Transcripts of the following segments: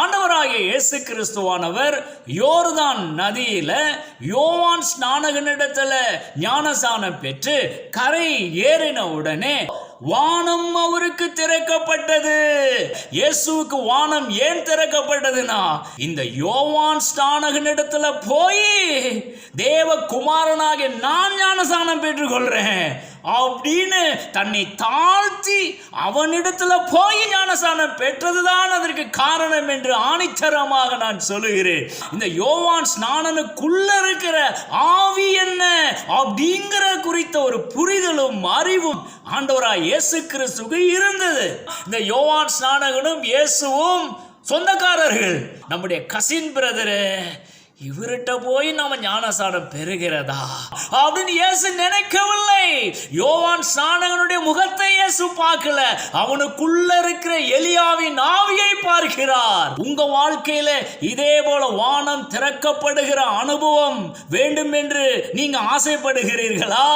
ஆண்டவராகிய இயேசு கிறிஸ்துவானவர் யோர்தான் நதியில யோவான் ஸ்நானகனிடத்துல ஞானசானம் பெற்று கரை ஏறின உடனே வானம் அவருக்கு திறக்கப்பட்டது. இயேசுவுக்கு வானம் ஏன் திறக்கப்பட்டதுன்னா இந்த யோவான் ஸ்நானகனிடத்துல போய் தேவகுமாரனாகிய நான் ஞானசானம் பெற்றுக்கொள்றேன். அப்படின்னு தன்னை தாழ்த்தி அவனிடத்துல போய் ஞானசானம் பெற்றதுதான் அதற்கு காரணம் என்று ஆணித்தரமாக நான் சொல்லுகிறேன். இந்த யோவான் ஸ்நானனுக்குள்ள இருக்கிற ஆவி என்ன அப்படிங்கிற குறித்த ஒரு புரிதலும் அறிவும் ஆண்டவராய் இயேசு கிறிஸ்துக்கு இருந்தது. இந்த யோவான் ஸ்நானகனும் இயேசுவும் சொந்தக்காரர்கள். நம்முடைய கசின் பிரதரு இவர்கிட்ட போய் நாம ஞானசானம் பெறுகிறதா? அப்படின்னு இயேசு நினைக்கவில்லை. யோவான் ஸ்நானகனுடைய முகத்தை இயேசு பார்க்கல. அவனுக்குள்ள இருக்கிற எலியாவின் ஆவியை பார்க்கிறார். உங்க வாழ்க்கையில இதே போல வானம் திறக்கப்படுகிற அனுபவம் வேண்டும் என்று நீங்க ஆசைப்படுகிறீர்களா?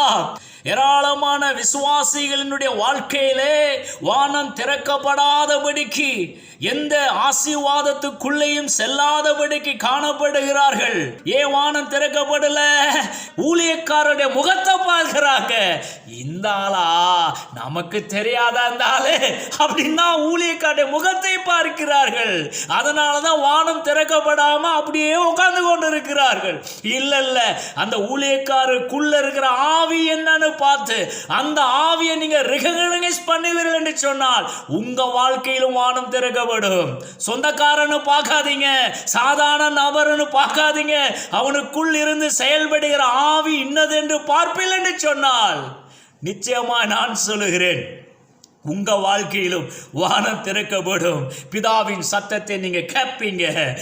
ஏராளமான விசுவாசிகளினுடைய வாழ்க்கையிலே வானம் திறக்கப்படாதபடிக்கு எந்த ஆசீர்வாதத்துக்குள்ளேயும் செல்லாதபடிக்கு காணப்படுகிறார்கள். ஏன் வானம் திறக்கப்படல? ஊழியக்காரருடைய முகத்தை பார்க்கிறாங்க. இந்த ஆளா? நமக்கு தெரியாத அந்த ஆளு. அப்படின்னா ஊழியக்காருடைய முகத்தை பார்க்கிறார்கள். அதனால தான் வானம் திறக்கப்படாம அப்படியே உட்கார்ந்து கொண்டு இருக்கிறார்கள் இல்லை அந்த ஊழியக்காருக்குள்ள இருக்கிற ஆவி என்னன்னு பார்த்து அந்த ஆவியை நீங்க ரெகனைஸ் பண்ணுவீர்கள் என்று சொன்னால் உங்க வாழ்க்கையிலும் வானம் திறக்கப்படும். சொந்தக்காரன்னு பார்க்காதீங்க சாதாரண நபர்னு பார்க்காதீங்க. அவனுக்குள் இருந்து செயல்படுகிற ஆவி இன்னது என்று பார்ப்பில் என்று சொன்னால் நிச்சயமா நான் சொல்லுகிறேன் உங்க வாழ்க்கையிலும் வானம் திறக்கப்படும். பிதாவின் சத்தத்தை நீங்க கேட்பீங்க.